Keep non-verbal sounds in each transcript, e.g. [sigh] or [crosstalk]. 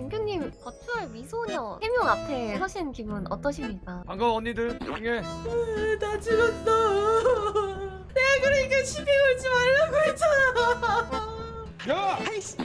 뱅규님 버추얼 미소녀 3명 앞에 서신 기분 어떠십니까? 반가워 언니들 조용해 나 죽었어. 내가 그러니까 시비 걸지 말라고 했잖아. 야! 아이씨.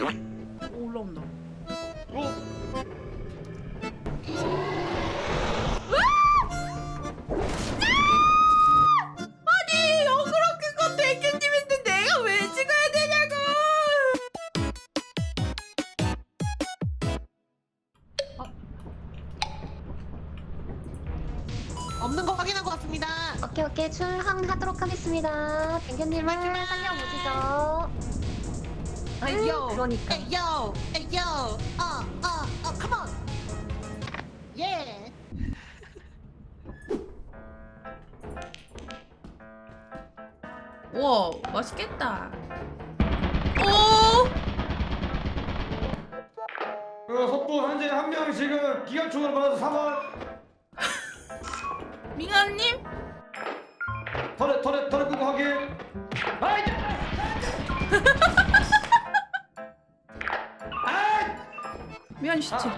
오케이 출항하도록 하겠습니다. 뱅규님을 살려보시죠. 에이요. 그러니까. 에이요. 에이요. 어, 어, 어, 컴온. 예. 와 맛있겠다. 오. 그 속보 현재 한 명 지금 기관총으로 받아서 사망 민아님. [laughs] 털에 털에 털에 끄고 확인 아이 아이 미안 시체.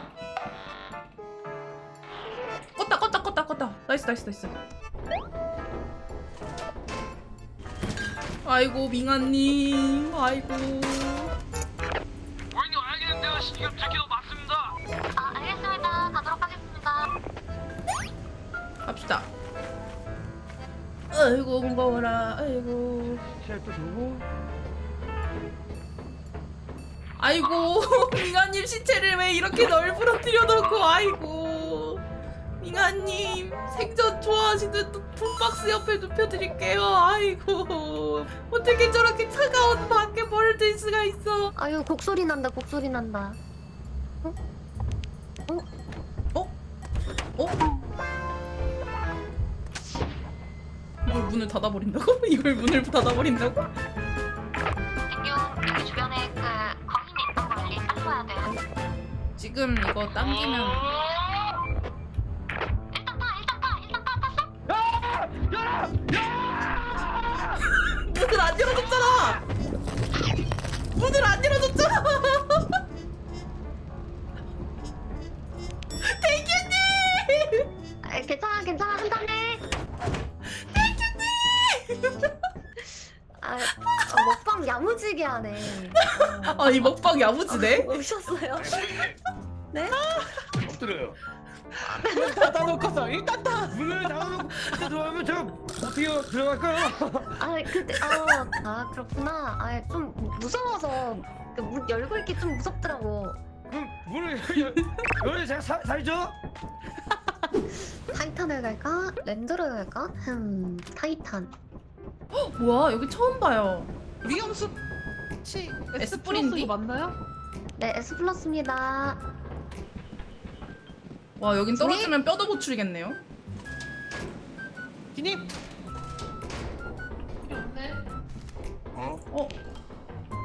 껐다 껐다 껐다 껐다. 나이스 나이스 나이스. 아이고 민아님. 아이고. 고객님 알겠는데요 지금 제키 아이고 무거워라. 아이고. 시체 또 들고 아이고 [laughs] 민아님 시체를 왜 이렇게 널브러뜨려 놓고 아이고 민아님 생전 좋아하시는 돈박스 옆에 눕혀드릴게요 아이고 어떻게 저렇게 차가운 밖에 벌을 들 수가 있어 아유 곡소리 난다 곡소리 난다. 어? 이걸 문을 닫아버린다고? [laughs] 이걸 문을 닫아버린다고? 여기 주변에 그 거인이 있던 거 빨리 와야 돼. 지금 이거 당기면 일단 타 일단 타 일단 타 탔어? [laughs] 문을 안 열어줬잖아 문을 안 열어줬잖아 [laughs] 대규님 아, 괜찮아 괜찮아 한잔해. 아, 아 먹방 야무지게 하네. 아이 먹방 야무지네 오셨어요? 네? 엎드려요 닫아놓고서 일단 다. 문을 닫아놓고 들어가면 제가 어떻게 들어갈까요? 아 그때 아, 아 그렇구나. 아 좀 무서워서 그문 열고 있기 좀 무섭더라고. 그럼 문을 열- 열에 제가 사, 살죠? 타이탄을 갈까? 랜드를 갈까? 흠 타이탄. 뭐야 여기 처음 봐요 위험수. 치. S 뿌린디? 맞나요? 네 S 플러스입니다. 와 여긴 떨어지면 뼈도 못 추리겠네요 기님. 어?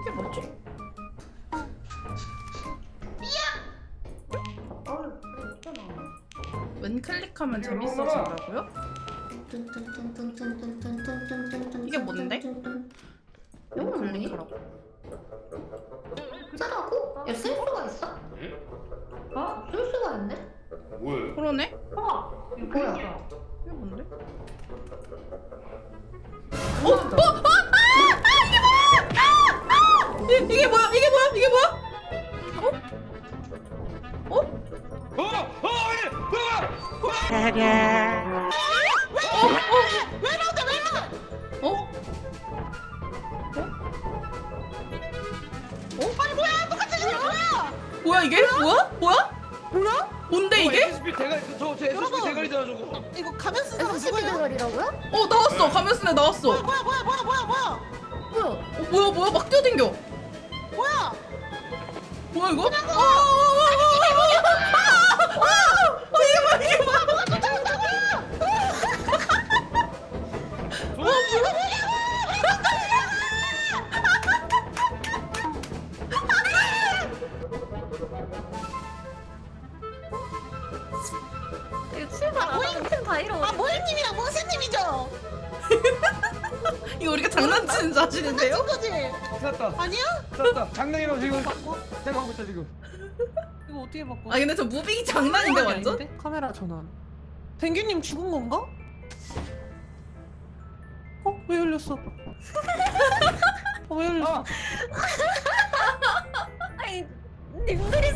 이게 뭐지? 왼 클릭하면 재밌어진다고요? 이게 뭔데? 왼 클릭하라고 짜라고? 야, 쓸 수가 있어? 어? 쓸 수가 있네? 뭐예요? 그러네? 뭐야? 이게 뭔데? 어? 어? 어? 아! 아! 이게 뭐야! 아! 아! 이, 이게 뭐야? 이게 뭐야? 이게 뭐야? 어? 어? 어! 어! 아니! 뭐야! 어? 뭐야? 뭐야 이게? 뭐야? 뭐야? 뭐야? 뭔데 이게? SCP 대가리 저, 저 SCP 여러분. 대가리잖아 저거 이거 가면 쓴 사람 SCP? 대가리라고요? 어 나왔어 가면스네 나왔어 뭐야 뭐야 뭐야 뭐야 뭐야 뭐야? 뭐야? 어, 뭐야 뭐야 막 뛰어댕겨 뭐야? 뭐야 이거? 아, 이거 출발 안 하면 템다 잃어. 아 모임님이랑 모세님이죠? [laughs] 이거 우리가 장난치는 자신인데요? 장난친 거지? 찾았다 아니야? 찾았다 장난이라고 지금 생각하고 있다 지금 [laughs] 이거 어떻게 바꿔? 아 근데 저 무빙이 장난인데 완전? 아닌데? 카메라 전환. 댕규님 죽은 건가? 어? 왜 열렸어? [laughs] 어, 왜 열렸어? 아, 아니 님들이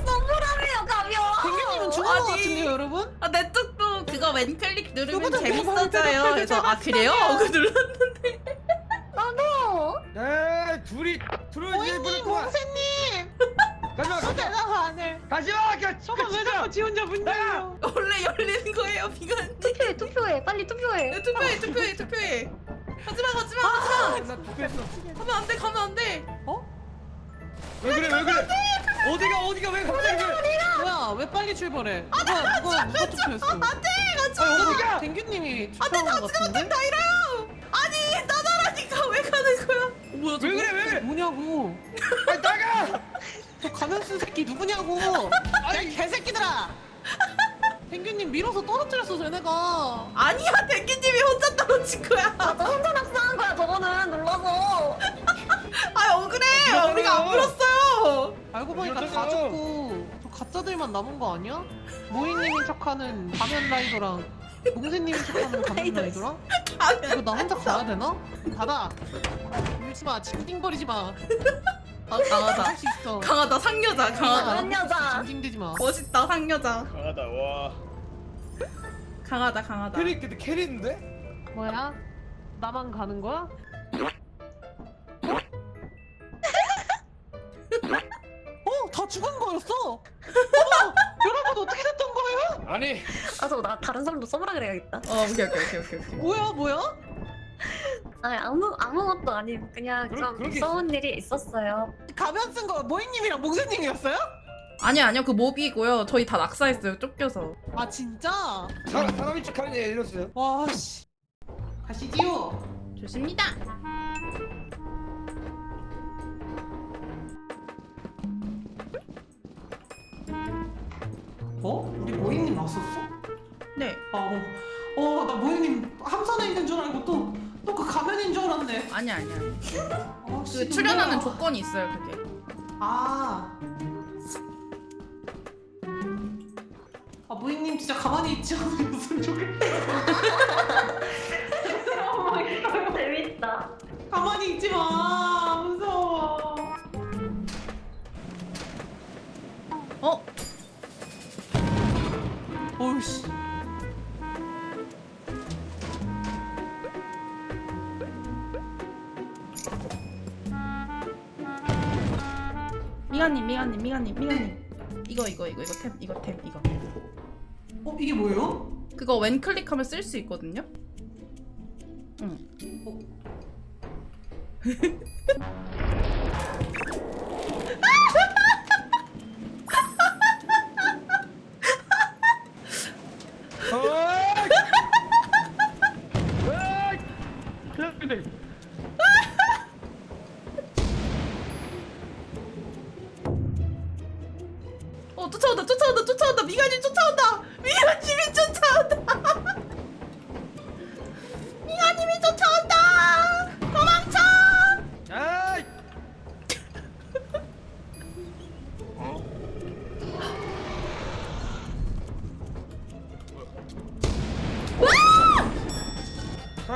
아니. 같은데요, 여러분? 아 넷뚝도 그거 왼클릭 누르면 그거보다 재밌어져요 그래서 아 그래요? 대박. 그거 눌렀 나도. 에이 둘이 들어오지 못했구만. 몽세님! 가지마 저 가지마 대답 안 해. 가지마. 그 저거 왜 자꾸 지 혼자 문 열려? 원래 열리는 거예요 비가님 투표해 투표해 빨리 투표해. 네, 투표해 투표해 투표해 가지마 가지마 아, 가지마 나 투표했어. 가면 안 돼 가면 안 돼 왜 그래 왜 그래? 어디가 어디가 왜 갑자기 왜? 뭐야, 왜 빨리 출발해? 누가, 누가, 누가 투표했어? 아 어디가? 댕규님이 투표한 거 같은데? 다 이래요 아니 나나라니까 왜 가는 거야 뭐야 왜 그래 왜 그래? 뭐냐고. [laughs] 아 나가. 저 가면 쓴 새끼 누구냐고. 야, 이 개새끼들아! 댕규님 밀어서 떨어뜨렸어, 쟤네가. 아니야 댕기님이 혼자 떨어진 거야 나도 혼자 낙서한 거야 저거는 눌러서. 아 억울해 그러잖아요. 우리가 안 불었어요 알고 보니까 다 이렇잖아요. 죽고 저 가짜들만 남은 거 아니야? 모이님이 척하는 가면 라이더랑 몽세님이 척하는 가면 라이더. 라이더랑? 이거 나 혼자 가야 되나? 닫아 울지 마 징징거리지 마아 강하다 할수 있어 강하다 상여자 강하다 그런 여자. 징징대지 마 멋있다 상여자 강하다 와. 강하다 강하다 캐리 근데 캐리인데? 뭐야? 나만 가는 거야? [laughs] 어? 다 죽은 거였어? 어머, 여러분 어떻게 됐던 거예요? 아니 아저 나 다른 사람도 써보라 그래야겠다. 어 오케이 오케이 오케이 오케이 오케이 뭐야 뭐야? 아니 아무 아무것도 아니고 그냥 그럴- 좀게 무서운 일이 있었어요. 가면 쓴 거 모이님이랑 몽세님이었어요? 아니 아니요 그 몹이고요 저희 다 낙사했어요 쫓겨서 아 진짜? 사람 사람이 척하는 애 이랬어요. 와씨 가시지요 좋습니다 네 아, 어, 어, 나 모이님 함선에 있는 줄 알고 또, 또 그 가면인 줄 알았네. 아니 아니 아니 아, 씨, 그 출연하는 놀래라. 조건이 있어요 그게 아. 아, 모이님 진짜 가만히 있지 않으셨으면 좋겠다. [laughs] 재밌다. 가만히 있지 마. 미가님 미가님 미가님 미가님. 이거 이거 이거 이거 템 이거 템 이거. 어, 이게 뭐예요? 그거 왼 클릭하면 쓸 수 있거든요? 응. 어 [laughs] [laughs]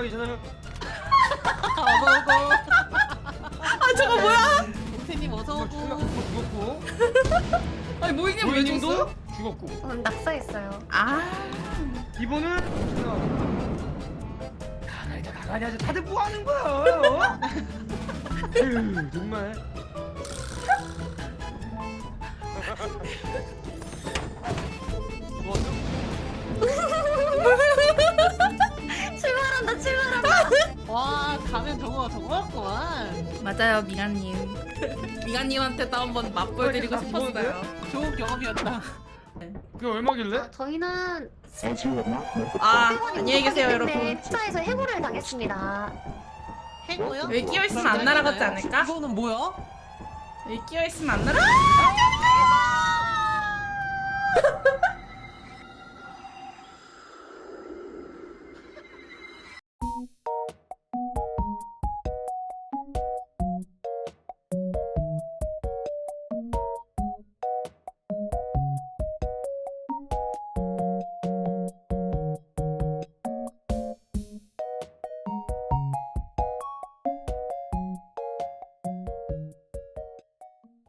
하기 전에 아, 먹어. 아 저거 뭐야 몽세님 어서 죽었- 오고. 죽었고 [laughs] 아니 모이님 왜 모이님도 죽었어? 죽었고 음, 낙서했어요. 아 이번은 가가이다 가가이 하자 다들 뭐 하는 거야? [laughs] 어? 에휴, 정말 맞아요 미가님 미가님한테도 한번 맛보여드리고 다 싶었어요 좋은 경험이었다. 그게 얼마길래? 아, 저희는 아 안녕히 계세요 네, 여러분 투자에서 해고를 당했습니다. 해고요? 여기 끼어 있으면 안 날아가지 않을까? 이거는 뭐야? 여기 끼어 있으면 안 날아